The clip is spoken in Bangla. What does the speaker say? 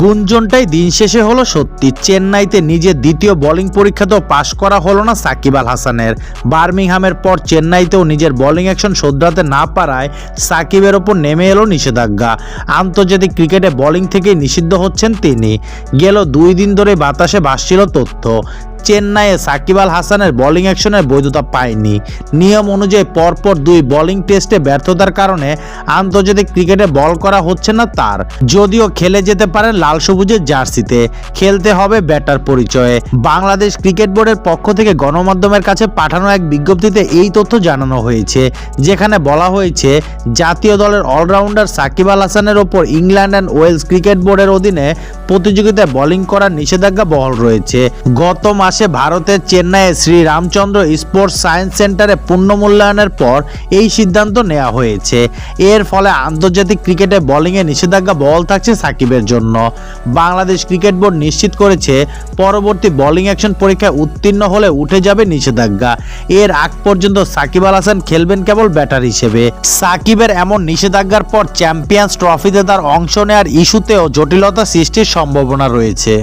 গুঞ্জনটাই দিন শেষে হলো সত্যি। চেন্নাইতে নিজের দ্বিতীয় বোলিং পরীক্ষাতেও পাশ করা হলো না সাকিব আল হাসানের। বার্মিংহামের পর চেন্নাইতেও নিজের বোলিং অ্যাকশন শোধরাতে না পারায় সাকিবের ওপর নেমে এলো নিষেধাজ্ঞা। আন্তর্জাতিক ক্রিকেটে বোলিং থেকেই নিষিদ্ধ হচ্ছেন তিনি। গেল দুই দিন ধরে বাতাসে ভাসছিল তথ্য। চেন্নাইয়ে সাকিব আল হাসানের বোলিং অ্যাকশনের বৈধতা পায়নি। নিয়ম অনুযায়ী পরপর দুই বোলিং টেস্টে ব্যর্থতার কারণে আন্তর্জাতিক ক্রিকেটে বল করা হচ্ছে না তার। যদিও খেলে যেতে পারে লাল সবুজের জার্সিতে। খেলতে হবে ব্যাটার পরিচয়ে। বাংলাদেশ ক্রিকেট বোর্ডের পক্ষ থেকে গণমাধ্যমের কাছে পাঠানো এক বিজ্ঞপ্তিতে এই তথ্য জানানো হয়েছে, যেখানে বলা হয়েছে, জাতীয় দলের অলরাউন্ডার সাকিব আল হাসানের ওপর ইংল্যান্ড অ্যান্ড ওয়েলস ক্রিকেট বোর্ডের অধীনে প্রতিযোগিতায় বোলিং করার নিষেধাজ্ঞা বহাল রয়েছে। গত মাসে ভারতের চেন্নাইয়ে শ্রী রামচন্দ্র স্পোর্টস সায়েন্স সেন্টারে পূর্ণ মূল্যায়নের পর এই সিদ্ধান্ত নেওয়া হয়েছে। এর ফলে আন্তর্জাতিক ক্রিকেটে বোলিংয়ে নিষেধাজ্ঞা বহাল থাকছে সাকিবের জন্য। বাংলাদেশ ক্রিকেট বোর্ড নিশ্চিত করেছে, পরবর্তী বোলিং অ্যাকশন পরীক্ষায় উত্তীর্ণ হলে উঠে যাবে নিষেধাজ্ঞা। এর আগ পর্যন্ত সাকিব আল হাসান খেলবেন কেবল ব্যাটার হিসেবে। সাকিবের এমন নিষেধাজ্ঞার পর চ্যাম্পিয়ন্স ট্রফিতে তার অংশ নেওয়ার ইস্যুতেও জটিলতা সৃষ্টির সম্ভাবনা রয়েছে।